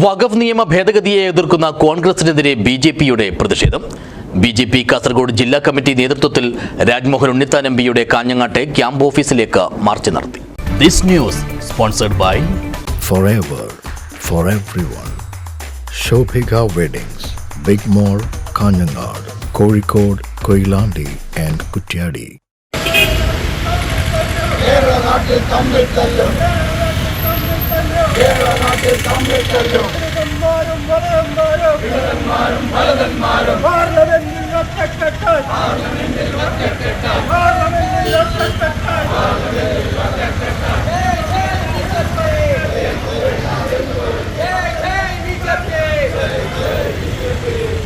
വഖഫ് നിയമ ഭേദഗതിയെ എതിർക്കുന്ന കോൺഗ്രസിനെതിരെ B J പിയുടെ പ്രതിഷേധം. ബി ജെ പി കാസർഗോഡ് ജില്ലാ കമ്മിറ്റി നേതൃത്വത്തിൽ രാജ്മോഹൻ ഉണ്ണിത്താൻ എം പിയുടെ കാഞ്ഞങ്ങാട്ടെ ക്യാമ്പ് ഓഫീസിലേക്ക് മാർച്ച് നടത്തി. This news sponsored by forever for everyone. Shobhika Weddings, Big Mall, Kanyanad, നാട്ടിൽ Koilandi and Kutyadi. ഇടന്മാരും വലതന്മാരും പാർലമെന്റിൽ ഒറ്റക്കെട്ടായി പാർലമെന്റിൽ ഒറ്റക്കെട്ടായി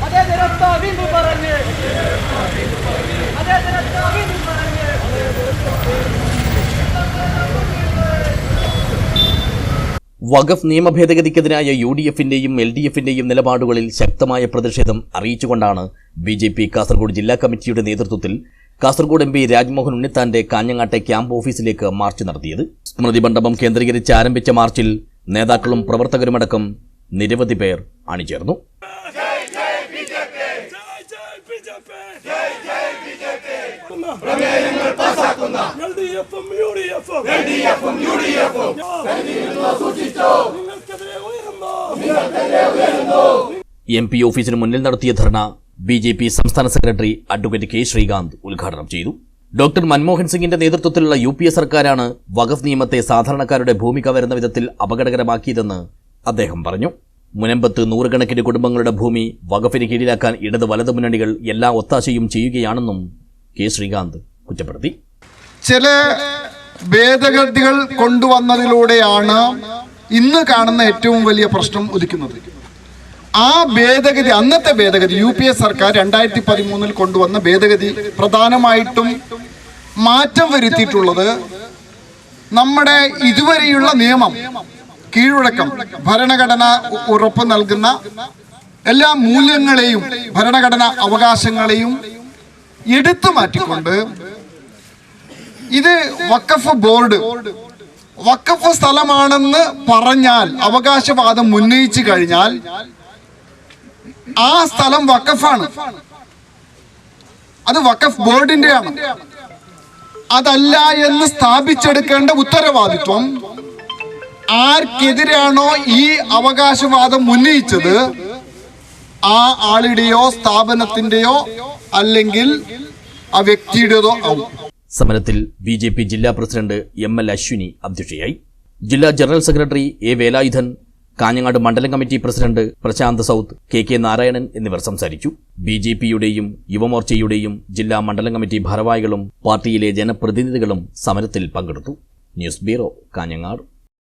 അതേ നിരത്താ വീണ്ടും പറഞ്ഞ് അതേ നിരത്താ വീണ്ടും പറഞ്ഞ് വഖഫ് നിയമ ഭേദഗതിക്കെതിരായ യു ഡി എഫിന്റെയും എൽ ഡി എഫിന്റെയും നിലപാടുകളിൽ ശക്തമായ പ്രതിഷേധം അറിയിച്ചുകൊണ്ടാണ് ബി ജെ പി കാസർഗോഡ് ജില്ലാ കമ്മിറ്റിയുടെ നേതൃത്വത്തിൽ കാസർഗോഡ് എം പി രാജ്മോഹൻ ഉണ്ണിത്താന്റെ കാഞ്ഞങ്ങാട്ടെ ക്യാമ്പ് ഓഫീസിലേക്ക് മാർച്ച് നടത്തിയത്. സ്മൃതി മണ്ഡപം കേന്ദ്രീകരിച്ച് ആരംഭിച്ച മാർച്ചിൽ നേതാക്കളും പ്രവർത്തകരുമടക്കം നിരവധി പേർ അണിചേർന്നു. നിങ്ങൾക്കെതിരെ ഉയരുന്നു. എം പി ഓഫീസിന് മുന്നിൽ നടത്തിയ ധർണ ബി ജെ പി സംസ്ഥാന സെക്രട്ടറി അഡ്വക്കേറ്റ് കെ ശ്രീകാന്ത് ഉദ്ഘാടനം ചെയ്തു. ഡോക്ടർ മൻമോഹൻ സിംഗിന്റെ നേതൃത്വത്തിലുള്ള യു പി എ സർക്കാരാണ് വഖഫ് നിയമത്തെ സാധാരണക്കാരുടെ ഭൂമിക വരുന്ന വിധത്തിൽ അപകടകരമാക്കിയതെന്ന് അദ്ദേഹം പറഞ്ഞു. മുനമ്പത്ത് നൂറുകണക്കിന് കുടുംബങ്ങളുടെ ഭൂമി വകഫിന് കീഴിലാക്കാൻ ഇടത് വലത് മുന്നണികൾ എല്ലാ ഒത്താശയും ചെയ്യുകയാണെന്നും കെ ശ്രീകാന്ത് കുറ്റപ്പെടുത്തി. ചില ഭേദഗതികൾ കൊണ്ടുവന്നതിലൂടെയാണ് ഇന്ന് കാണുന്ന ഏറ്റവും വലിയ പ്രശ്നം ഉദിക്കുന്നത്. ആ ഭേദഗതി അന്നത്തെ ഭേദഗതി യു പി എ സർക്കാർ രണ്ടായിരത്തി പതിമൂന്നിൽ കൊണ്ടുവന്ന ഭേദഗതി പ്രധാനമായിട്ടും മാറ്റം വരുത്തിയിട്ടുള്ളത് നമ്മുടെ ഇതുവരെയുള്ള നിയമം കീഴ്വഴക്കം ഭരണഘടന ഉറപ്പ് നൽകുന്ന എല്ലാ മൂല്യങ്ങളെയും ഭരണഘടന അവകാശങ്ങളെയും എടുത്തു മാറ്റിക്കൊണ്ട് ഇത് വക്കഫ് ബോർഡ് വക്കഫ് സ്ഥലമാണെന്ന് പറഞ്ഞാൽ അവകാശവാദം ഉന്നയിച്ചു കഴിഞ്ഞാൽ ആ സ്ഥലം വക്കഫാണ് അത് വക്കഫ് ബോർഡിന്റെയാണ്. അതല്ല എന്ന് സ്ഥാപിച്ചെടുക്കേണ്ട ഉത്തരവാദിത്വം ആർക്കെതിരാണോ ഈ അവകാശവാദം ഉന്നയിച്ചത്? ആ ആളുടെയോ സ്ഥാപനത്തിന്റെയോ അല്ലെങ്കിൽ ആ വ്യക്തിയുടേതോ ആവും. സമരത്തിൽ ബി ജെ പി ജില്ലാ പ്രസിഡന്റ് എം എൽ അശ്വിനി അധ്യക്ഷയായി. ജില്ലാ general secretary A Velayudhan Kanhangad മണ്ഡലം committee president Prashanth south K K Narayanan എന്നിവർ സംസാരിച്ചു. ബി ജെ പിയുടെയും യുവമോർച്ചയുടെയും ജില്ലാ മണ്ഡലം കമ്മിറ്റി ഭാരവാഹികളും പാർട്ടിയിലെ ജനപ്രതിനിധികളും സമരത്തിൽ പങ്കെടുത്തു. News bureau Kanhangad.